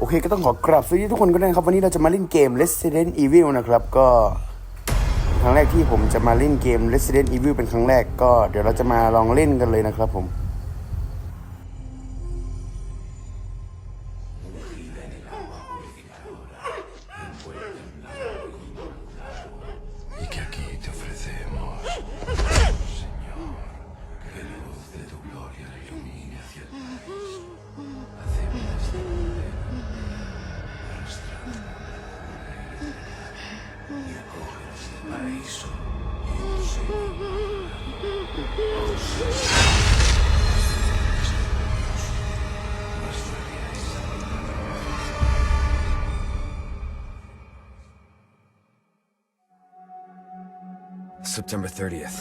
โอเคก็ต้องขอกราบสวัสดีทุกคนก็ได้นครับ วันนี้เราจะมาเล่นเกม Resident Evil นะครับ ก็ครั้งแรกที่ผมจะมาเล่นเกม Resident Evil เป็นครั้งแรกก็เดี๋ยวเราจะมาลองเล่นกันเลยนะครับผม September 30th,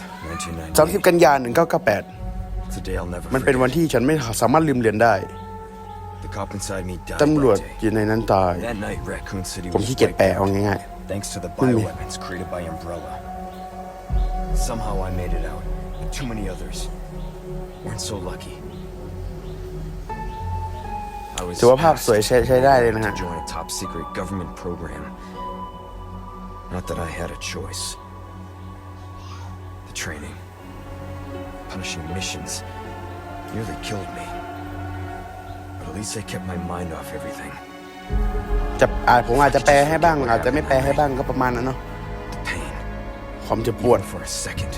1998. 30 กันยายน1998 It's a day I'll never มันเป็น forget. วันที่ฉันไม่สามารถลืมเลือนได้ The cop inside me died ตำรวจ that อยู่ในนั้นตาย day. That night, Raccoon City ผม was ขี้เกียจ wiped แปล out, เอาง่าย thanks to the Hmm. bioweapons created by Umbrella. Somehow I made it out, but too many others weren't so lucky. I was ๆถือว่าภาพสวย asked ใช้ใช้ได้เลยนะฮะ to join a top secret government program. Not that I had a choice. The training, punishing missions, nearly killed me. But at least I kept my mind off everything. จะอาจผมอาจจะแปลให้บ้าง อาจจะไม่แปลให้บ้างก็ประมาณนั้นเนาะ The pain, ความเจ็บปวด even for a second,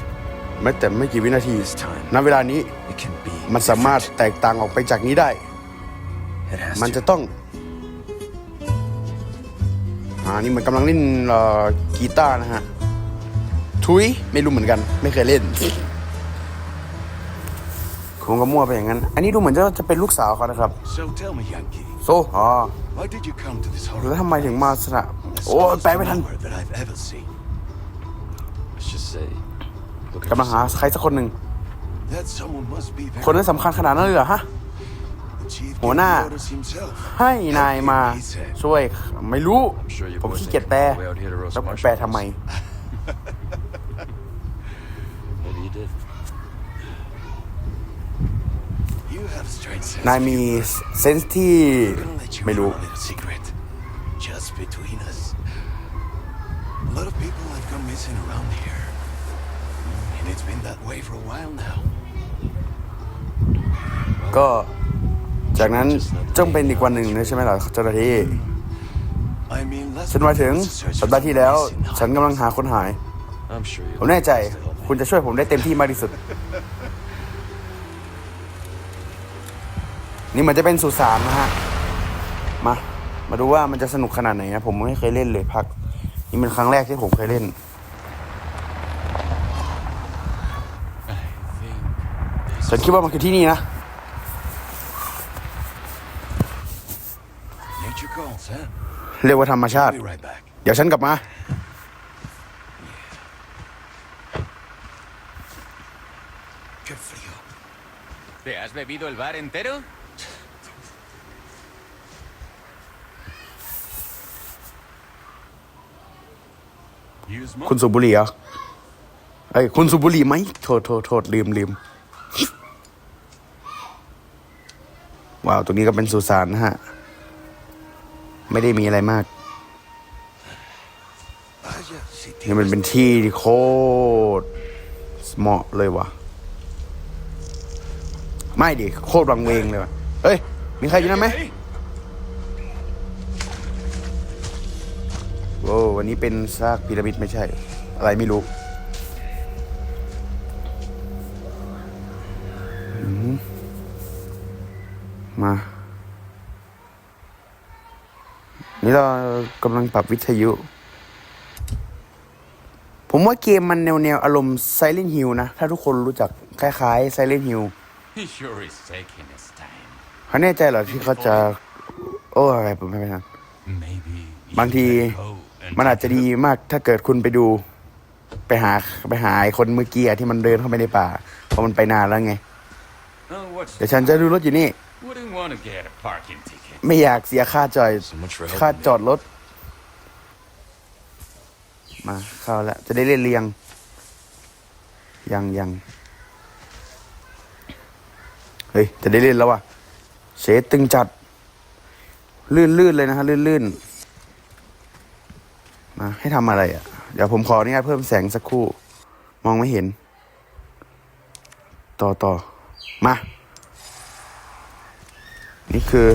แม้แต่ไม่กี่วินาที This time. ณเวลานี้ it can be. มันสามารถ different. แตกต่างออกไปจากนี้ได้ It has มันจะ to. ต้องอ่านี่มันกำลังเล่นเอ่อกีตาร์นะฮะทุยไม่รู้เหมือนกัน ไม่เคยเล่นคงก็มั่วไปอย่างนั้น อันนี้ดูเหมือนจะจะเป็นลูกสาวเขานะครับ So tell me, Yankee, โซอ๋อ why did you come to this แล้ว horrible ทำไมถึงมาสนะโอ้ smallest แปลไม่ทัน number that I've ever seen? Let's just say. Look กำลังหาใครสักคนหนึ่ง That someone must be very คนนั้นสำคัญขนาดนั้นเลยเหรอฮะ the chief หัว gave หน้า the orders himself. ให้นายมา He said. ช่วย ไม่รู้ sure you ผม boys ขี้เกียจแปล ain't way out here to roast แล้ว marshmallows. แปลทำไม Maybe you did. You have a strange sense. นายมีเซนส์ที่ I'm gonna let you ไม่ in รู้ on a little secret. Just between us. A lot of people have gone missing around here. And it's been that way for a while now. ก็จากนั้นจ้องเป็นอีกวันหนึ่งนะใช่ไหมล่ะเจ้าหน้าที่ I mean, last ฉันหมายถึง month was a search สัปดาห์ที่แล้ว for missing ฉันกำลังหาคนหาย I'm sure you. ผมแน่ใจคุณจะช่วยผมได้เต็มที่มากที่สุด นี่มันจะเป็นสุสานนะฮะ มา มาดูว่ามันจะสนุกขนาดไหนนะ ผมไม่เคยเล่นเลยพัก นี่เป็นครั้งแรกที่ผมเคยเล่น ฉันคิดว่ามันคือที่นี่นะ Nature calls, huh? เรียกว่าธรรมชาติ Be right back. เดี๋ยวฉันกลับมา Qué frío. ¿Te has bebido el bar entero? คุณสูบบุหรี่เหรอเอ้ยคุณสูบบุหรี่ไหมโทษโทษโทษลืมลืมว้าวตรงนี้ก็เป็นสุสานนะฮะ ไม่ได้มีอะไรมาก นี่มันเป็นที่ที่โคตรเหมาะเลยว่ะไม่ดิโคตรวังเวงเลยวะเฮ้ย มีใครอยู่นั่นไหม อ้วันนี้เป็นซากพีระมิดไม่ใช่ อะไรไม่รู้อืมมานี่เรากำลังปรับวิทยุ ผมว่าเกมมันแนวแนวๆอารมณ์ Silent Hill นะ ถ้าทุกคนรู้จักคล้ายๆ Silent Hill He sure is taking his time. เขาแน่ใจเหรอที่เขาจะ โอ้อะไรผมไม่เป็นไร Maybe บางที มันอาจจะดีมากถ้าเกิดคุณไปดู ไปหาไปหาไอ้คนเมื่อกี้อะที่มันเดินเข้าไปในป่าเพราะมันไปนานแล้วไง Oh, what's เดี๋ยวฉันจะดูรถอยู่นี่ Wouldn't want to get a parking ticket. ไม่อยากเสียค่าจอย So much for helping ค่า me. จอดรถ มาเข้าแล้วจะได้เล่นเรียง ยังยังเฮ้ย จะได้เล่นแล้วว่ะเชดตึงจัด ลื่นลื่นเลยนะฮะ ลื่นลื่น มาให้ทำอะไรอะ่ะ เดี๋ยวผมขออนุญาตเพิ่มแสงสักครู่ มองไม่เห็น ต่อต่อมา นี่คือ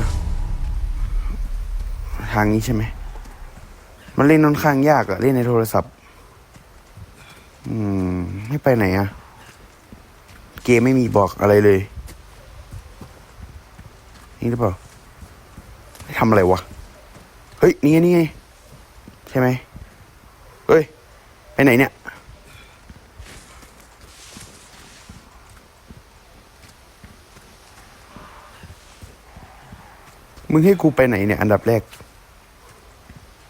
ทางนี้ใช่ไหม มันเล่นค่อนข้างยากอะเล่นในโทรศัพท์ อืมไม่ไปไหนอะเกมไม่มีบอกอะไรเลย นี่หรือเปล่าทำอะไรวะ เฮ้ย นี่ไงนี่ไง ใช่ไหม เฮ้ย ไปไหนเนี่ย มึงให้กูไปไหนเนี่ย อันดับแรก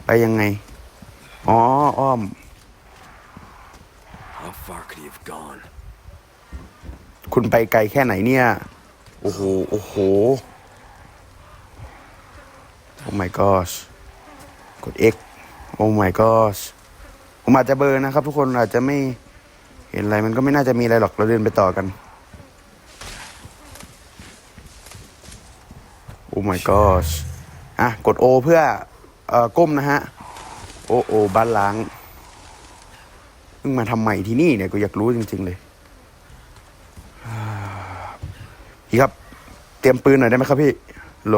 ไปยังไง อ๋อ อ้อม How far could he have gone? คุณไปไกลแค่ไหนเนี่ย โอ้โห โอ้โห โอ้ my gosh กด X โอ้ my gosh ผมอาจจะเบอร์นะครับ ทุกคนอาจจะไม่เห็นอะไรมันก็ไม่น่าจะมีอะไรหรอกเราเดินไปต่อกันโอ้ my gosh อะกด O เพื่อเอ่อก้มนะฮะโอโอบ้านล้างมึงมาทำใหม่ที่นี่เนี่ยกูอยากรู้จริง ๆ เลยพี่ครับ เตรียมปืนหน่อยได้ไหมครับพี่โหล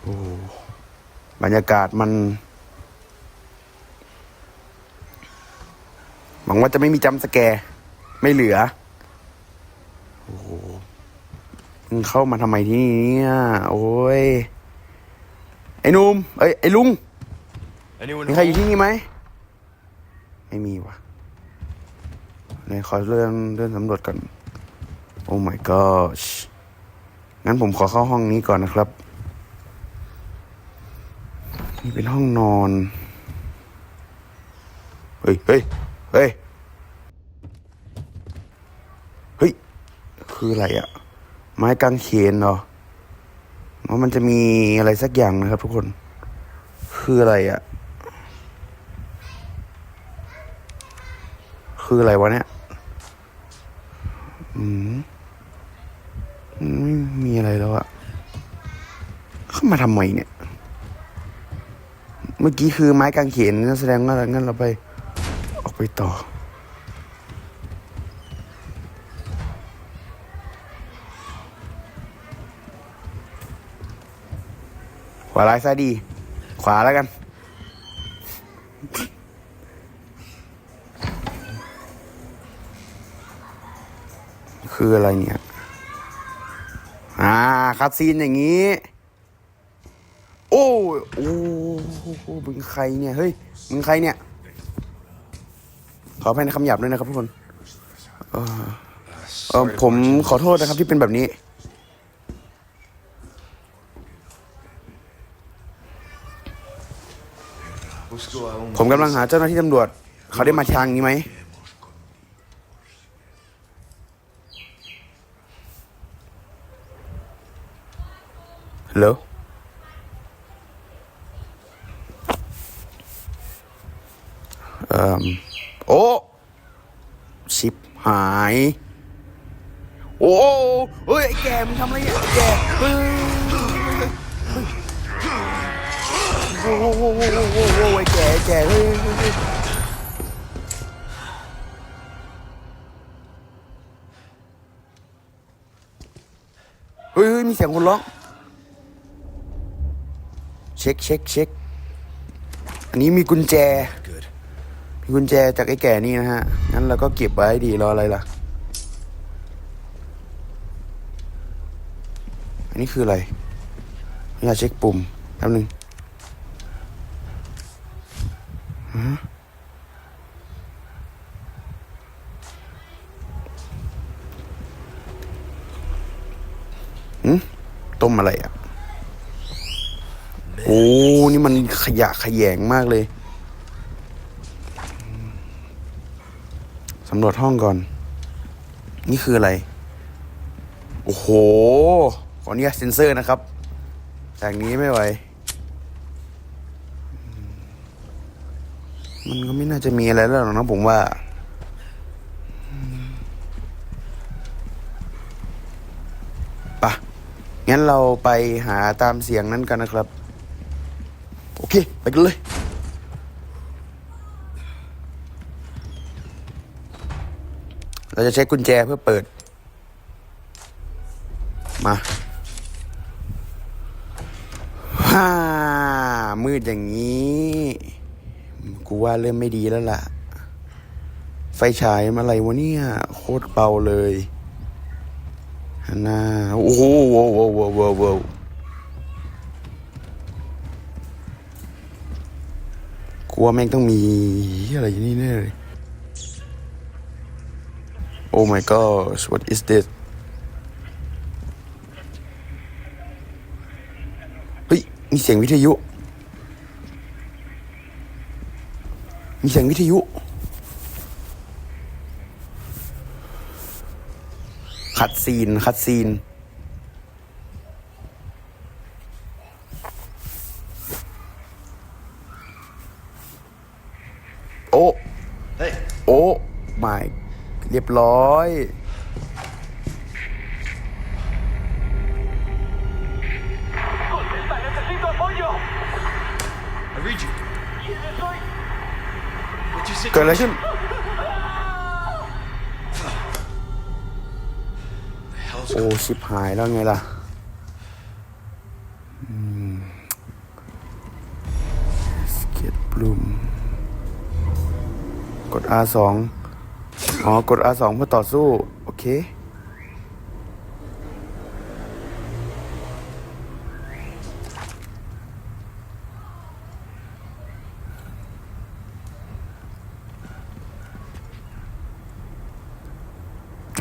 โอ้บรรยากาศมัน วังว่าจะไม่มีจำสแกร์ไม่เหลือ โอ้โหมึงเข้ามาทำไมที่นี่เนี่ย โอ้ย ไอ้หนุ่มเอ้ย ไอ้ลุง Anyone มีใครอยู่ home? ที่นี่ไหม ไม่มีวะไหนขอเลื่อนเลื่อนสำรวจก่อน โอ้ my gosh งั้นผมขอเข้าห้องนี้ก่อนนะครับ นี่เป็นห้องนอน เฮ้ย เฮ้ย เฮ้ย เฮ้ย คืออะไรอะไม้กางเขนเหรอว่ามันจะมีอะไรสักอย่างนะครับ ทุกคน คืออะไรอะคืออะไรวะเนี่ยอืมไม่มีอะไรแล้วอะเข้ามาทำไมเนี่ย เมื่อกี้คือไม้กางเขนนั่นแสดงว่างั้นเราไป ออกไปต่อาร้ายซ้ายดี ขวาแล้วกัน คืออะไรเนี่ย อ่าคัดซีนอย่างนี้ โอ้ยโอ้มึงใครเนี่ย เฮ้ย มึงใครเนี่ย ขออภัยในคำหยาบด้วยนะครับทุกคน เออผมขอโทษนะครับที่เป็นแบบนี้ ผมกำลังหาเจ้าหน้าที่ตำรวจ เขาได้มาทางนี้ไหม ฮัลโหลเอ่อโอ้ ชิบหาย โอ้เฮ้ยไอ้แกมึงทำอะไรเนี่ยไอ้แกเฮ้ย โอ้โหโอ้โหโอ้โหโอ้โหไอ้แกไอ้แกเฮ้ยเฮ้ยเฮ้ยเฮ้ยเฮ้ยมีเสียงคนร้องเช็คเช็คเช็คอันนี้มีกุญแจ Good. มีกุญแจจากไอ้แก่นี่นะฮะ งั้นเราก็เก็บไว้ดีรออะไรล่ะ อันนี้คืออะไรอยากเช็คปุ่มแป๊บนึง ฮะหืมต้มอะไรอะ โอ้ นี่มันขยะขยงมากเลย สำรวจห้องก่อน นี่คืออะไร โอ้โห ขออนุญาตเซ็นเซอร์นะครับ จากนี้ไม่ไหว มัน ก็ไม่น่าจะมีอะไรแล้วหรอกนะผมว่า ปะไงงั้นเราไปหาตามเสียงนั้นกันนะครับ โอเค ไปกันเลยเราจะใช้กุญแจเพื่อเปิด มาฮ่ามืดอย่างนี้ กูว่าเริ่มไม่ดีแล้วล่ะ ไฟฉายมาอะไรวะเนี่ย โคตรเบาเลยฮันน่าโอ้โหโว้โว้โว้โว้กลัวแม่งต้องมีอะไรอย่างนี้แน่เลย Oh my gosh what is this เฮ้ย มีเสียงวิทยุ มีเสียงวิทยุ คัดซีน คัดซีน โอ้โอ้ไม่เรียบร้อย เกิดอะไรขึ้น The hell's โอ้ชิบหายแล้วไงล่ะสเก็ตบลูมกด R2 อ๋อ กด R2 เพื่อต่อสู้ โอเค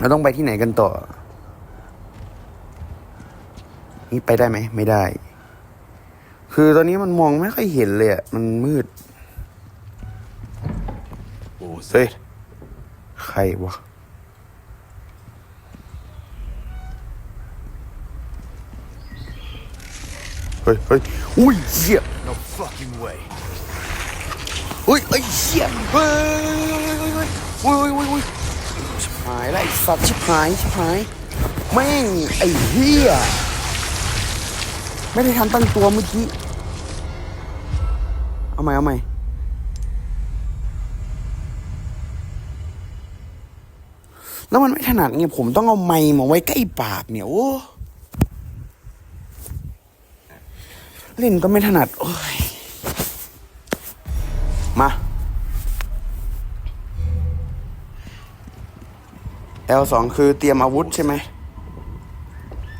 เราต้องไปที่ไหนกันต่อ นี่ไปได้ไหม ไม่ได้ คือตอนนี้มันมองไม่ค่อยเห็นเลยอะมันมืด What was เฮ้ย that? ใครวะ เฮ้ยเฮ้ยอุ้ยเชี่ย No fucking way. เฮ้ยเฮ้ยเชี่ยเฮ้ยเฮ้ยเฮ้ยเฮ้ยเฮ้ยชิบหายไอ้สัตว์ชิบหายชิบหายแม่งไอ้เหี้ยไม่ได้ทันตั้งตัวเมื่อกี้ เอาใหม่เอาใหม่แล้วมันไม่ถนัดไงผมต้องเอาไมค์มาไว้ใกล้ปากเนี่ยโอ้เล่นก็ไม่ถนัดโอ้ย L2 คือเตรียมอาวุธใช่ไหม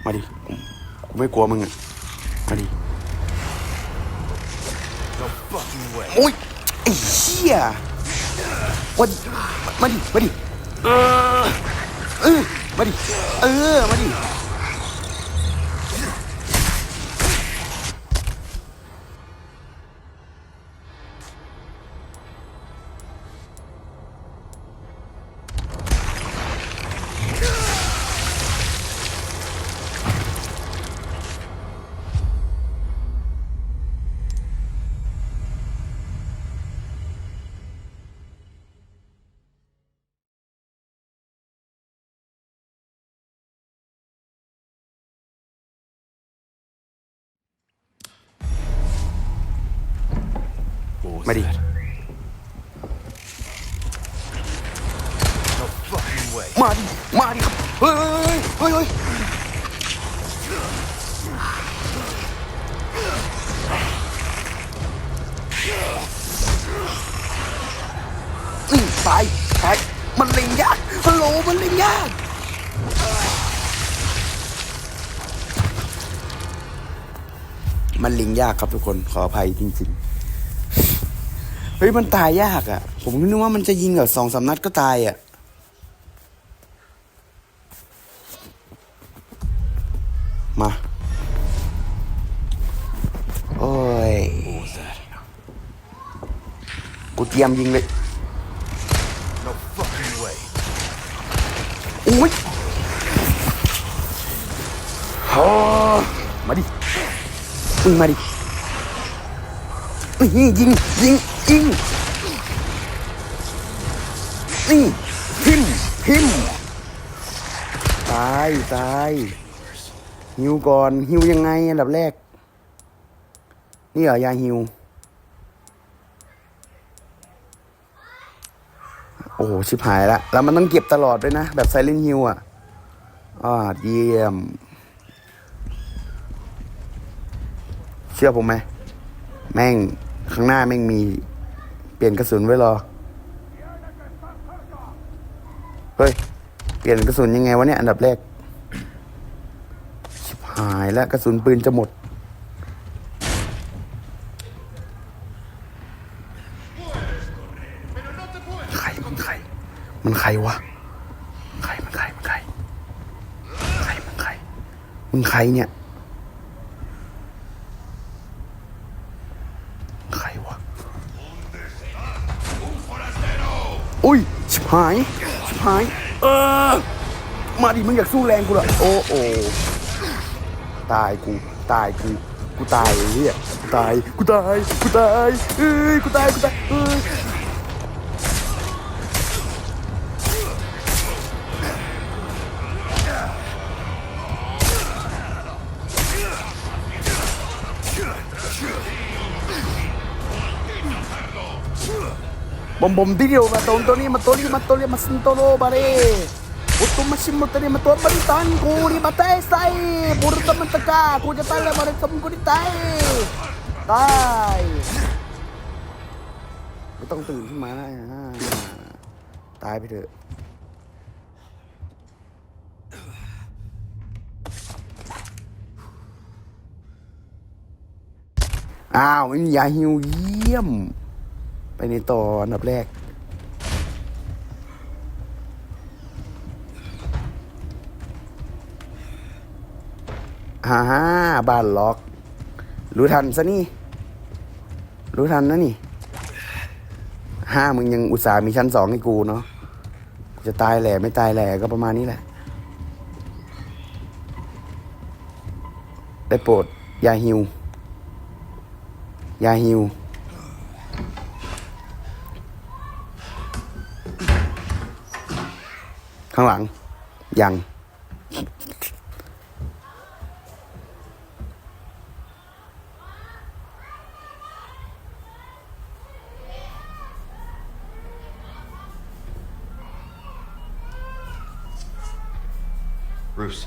มาดิกูไม่กลัวมึงอะ มาดิโอ้ยไอ้เหี้ยวันมาดิ มาดิ เออ มาดิ เออ มาดิ มาดิ that? No fucking way. มาดิ มาดิครับ เฮ้ยเฮ้ยเฮ้ยอืมตายตายมันเล็งยากฮัลโหลมันเล็งยากมันเล็งยากครับทุกคนขออภัยจริงๆ เฮ้ยมันตายยากอะ่ะ ผมนึกว่ามันจะยิงแบบสองสามนัดก็ตายอะ่ะ มา โอ้ย What was that? กูเตรียมยิงเลย No fucking way. โอ้ยโอ้มาดิมึงมาดิ นี่ยิงยิงยิงนี่พิมพิมตายตายฮิวก่อนฮิวยังไงอันดับแรก นี่เหรอยาฮิวโอ้โหชิบหายละแล้วมันต้องเก็บตลอดด้วยนะ แบบไซเลนฮิวอะอ่าเยี่ยม เชื่อผมไหม แม่ง ข้างหน้าแม่งมี เปลี่ยนกระสุนไว้รอ เฮ้ย เปลี่ยนกระสุนยังไงวะเนี่ย อันดับแรก ชิบหายแล้วกระสุนปืนจะหมด ใครมันใคร มันใครวะ ใครมันใคร มันใคร ใครมันใคร มึงใครเนี่ย ใครวะ อุ้ยชิบหายชิบหายเออมาดิมึงอยากสู้แรงกูเหรอโอ้โอ้ตายกูตายกูกูตายเฮียกูตายกูตายกูตายเอ้ยกูตายกูตายเอ้ย Bom bom video ma tonto ni matoli matoli masintolo bare. Uto masimutani matua balitan ko di batay say. Puro taman taka ko ja pala bare kam ko di tay. ตายไม่ต้องตื่นขึ้นมานะอ่าตายไปเถอะ อ้าวไม่มียาฮิวเยี่ยม ไปในต่ออันดับแรก ฮ่าฮ่าบ้านล็อก รู้ทันซะนี่ รู้ทันนะนี่ ห้ามึงยังอุตส่าห์มีชั้นสองให้กูเนาะกูจะตายแหล่ไม่ตายแหล่ก็ประมาณนี้แหละ ได้โปรดยาฮิวยาฮิวางหลัง ยัง Bruce,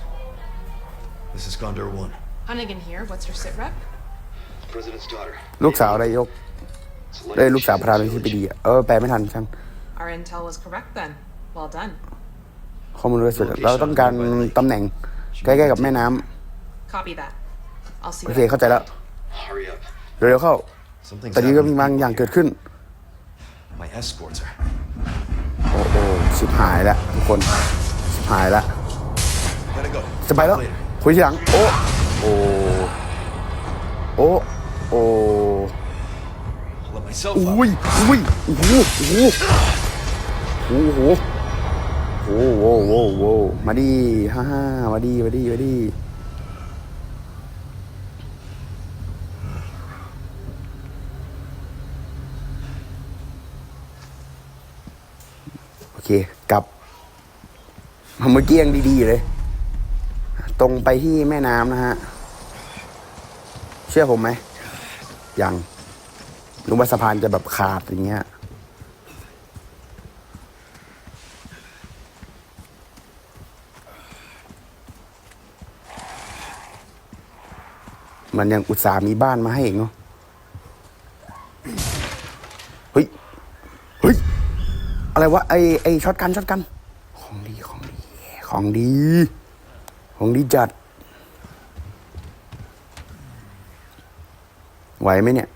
this is Gondor 1. Hunnigan here. What's your sit rep? President's daughter. ลูกสาวนายก เอ้ยลูกสาวประธานาธิบดีอะเออ แปลไม่ทันช่าง Our intel was correct then. Well done. ข้อมูลโดยสุดเราต้องการตำแหน่งใกล้ๆกับแม่น้ำ Copy that. I'll see โอ what เค I เข้าใจแล้ว Hurry up. เร็วๆเข้า Something's ตอนนี้ก็มี happening. บางอย่างเกิดขึ้น My escorts are. โอ้โหชิบหายแล้วทุกคนชิบหายแล้ว Gotta go. จะไปแล้ว Later. คุยทีหลัง โอ้โอ้โอ้โอ้ I'll let myself อุ้ย out. อุ้ยโอ้โหโอ้โหโอ้โห โอ้โหโอ้โหมาดีฮ่าฮ่ามาดีมาดีมาดีโอเค กลับมาเมื่อกี้ยังดีๆเลย ตรงไปที่แม่น้ำนะฮะ เชื่อผมไหมยังรู้ว่าสะพานจะแบบขาดอย่างเงี้ย มันยังอุตส่าห์มีบ้านมาให้อีกเนาะเฮ้ยเฮ้ยอะไรวะไอไอช็อตกันช็อตกัน ของดีของดี ของดี ของดีจัด ไหวไหมเนี่ย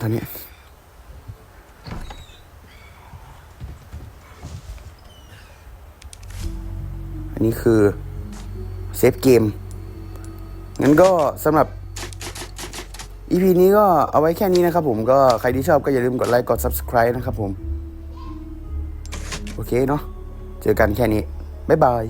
ตอนนี้อันนี้คือเซฟเกม งั้นก็สำหรับ EP นี้ก็เอาไว้แค่นี้นะครับผมก็ใครที่ชอบก็อย่าลืมกดไลค์กด Subscribe นะครับผม โอเคเนาะเจอกันแค่นี้ บ๊ายบาย